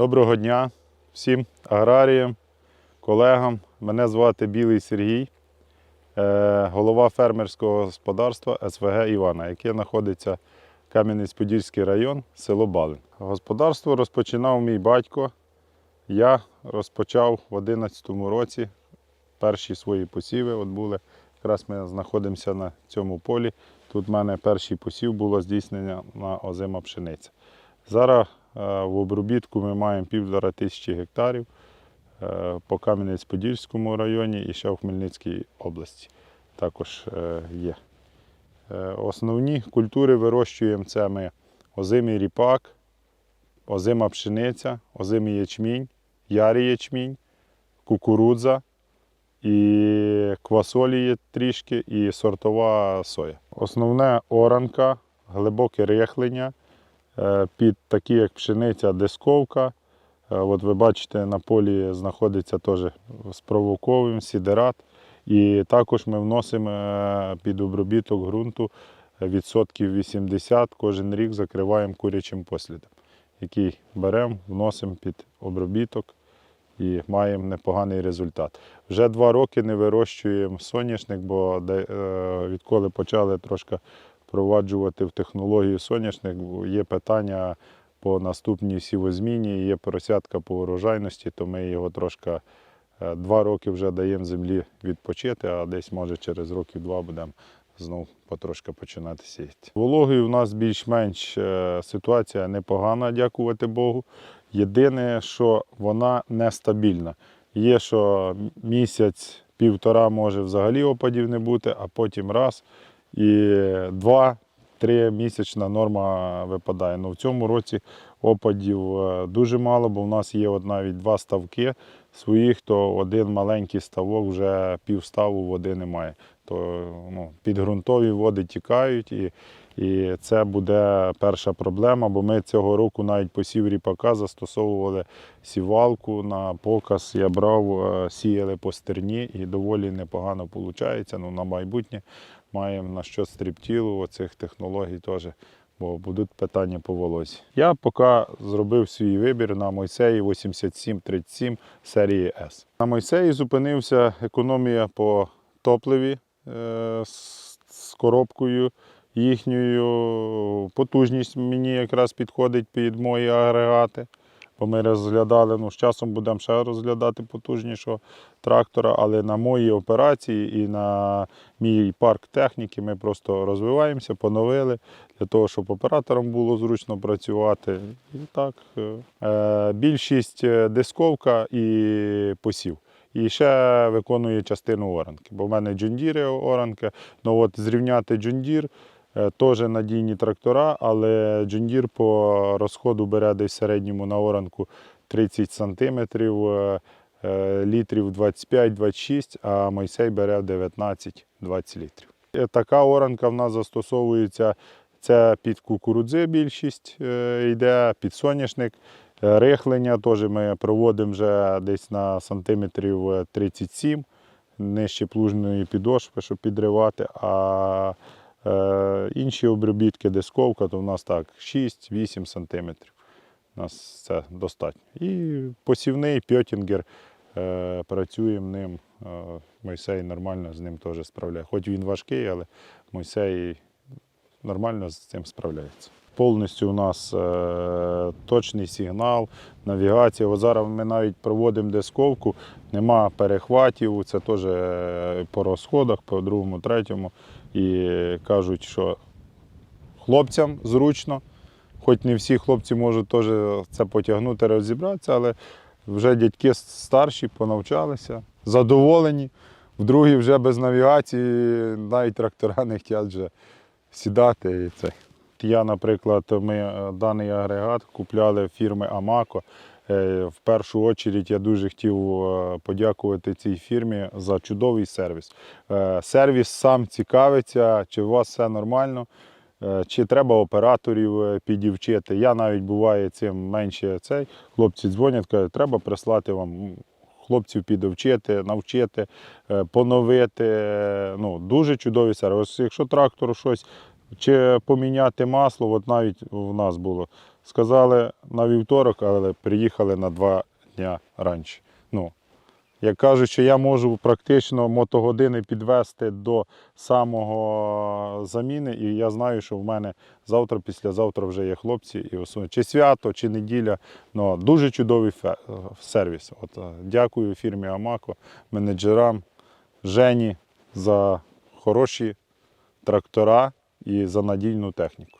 Доброго дня всім аграріям, колегам. Мене звати Білий Сергій, е, голова фермерського господарства СВГ Івана, яке знаходиться в Кам'янець-Подільський район, село Балин. Господарство розпочинав мій батько. Я розпочав в 2011 році перші свої посіви. От були. Якраз ми знаходимося на цьому полі. Тут в мене перший посів було здійснення на озима пшениця. Зараз в обробітку ми маємо півтора тисячі гектарів е, по Кам'янець-Подільському районі і ще в Хмельницькій області також е, є. Е, Основні культури вирощуємо це ми озимий ріпак, озима пшениця, озимий ячмінь, ярий ячмінь, кукурудза і квасолі є трішки, і сортова соя. Основне оранка, глибоке рихлення е, під такі, як пшениця, дисковка. Е, От ви бачите, на полі знаходиться теж з сідерат. І також ми вносимо е, під обробіток ґрунту відсотків 80 кожен рік закриваємо курячим послідом, який беремо, вносимо під обробіток і маємо непоганий результат. Вже два роки не вирощуємо соняшник, бо е, відколи почали трошки впроваджувати в технологію соняшник, є питання по наступній сівозміні, є просядка по урожайності, то ми його трошки е, два роки вже даємо землі відпочити, а десь може через років два будемо знову потрошки починати сіяти. Вологою в нас більш-менш е, ситуація непогана, дякувати Богу. Єдине, що вона нестабільна. Є, що місяць, півтора може взагалі опадів не бути, а потім раз і два-три місячна норма випадає. Ну, в цьому році опадів е, дуже мало, бо в нас є от навіть два ставки своїх, то один маленький ставок вже півставу води немає. То ну, підґрунтові води тікають і і це буде перша проблема, бо ми цього року навіть посів ріпака застосовували сівалку на показ. Я брав, е, сіяли по стерні і доволі непогано виходить. Ну, на майбутнє маємо на що стріптілу оцих технологій теж, бо будуть питання по волосі. Я поки зробив свій вибір на Мойсеї 8737 серії S. На Мойсеї зупинився економія по топливі е, з коробкою їхньою потужність мені якраз підходить під мої агрегати. Бо ми розглядали, ну з часом будемо ще розглядати потужнішого трактора, але на мої операції і на мій парк техніки ми просто розвиваємося, поновили для того, щоб операторам було зручно працювати. І так, е, більшість е, дисковка і посів. І ще виконує частину оранки. Бо в мене джундіри оранки. Ну от зрівняти джундір е, теж надійні трактора, але джундір по розходу бере десь в середньому на оранку 30 сантиметрів, е, е, літрів 25-26, а Мойсей бере 19-20 літрів. Е, Така оранка в нас застосовується. Це під кукурудзи більшість е, йде, під соняшник. Е, Рихлення теж ми проводимо вже десь на сантиметрів е, 37 нижче плужної підошви, щоб підривати. А е, інші обробітки, дисковка, то в нас так 6-8 см. У нас це достатньо. І посівний пьотінгер, е, працюємо ним. Е, Мойсей нормально з ним теж справляє. Хоч він важкий, але Мойсей нормально з цим справляється. Повністю у нас е, точний сигнал, навігація. От зараз ми навіть проводимо дисковку, нема перехватів, це теж е, по розходах, по другому, третьому. І кажуть, що хлопцям зручно, хоч не всі хлопці можуть теж це потягнути, розібратися, але вже дядьки старші понавчалися, задоволені. В другі вже без навігації навіть трактора не хочуть вже сідати. І це. Я, наприклад, ми е, даний агрегат купляли фірми Амако. Е, В першу чергу я дуже хотів е, подякувати цій фірмі за чудовий сервіс. Сервіс сам цікавиться, чи у вас все нормально, чи треба операторів підівчити. Я навіть буває цим менше цей. Хлопці дзвонять, кажуть, треба прислати вам хлопців підовчити, навчити, поновити. Ну, дуже чудовий сервіс. Якщо трактор щось Чи поміняти масло, от навіть в нас було. Сказали на вівторок, але приїхали на два дня раніше. Ну, як кажуть, що я можу практично мотогодини підвести до самого заміни, і я знаю, що в мене завтра, післязавтра вже є хлопці, і чи свято, чи неділя. Ну, дуже чудовий сервіс. От, е, дякую фірмі Амако, менеджерам, Жені за хороші трактора і за надійну техніку.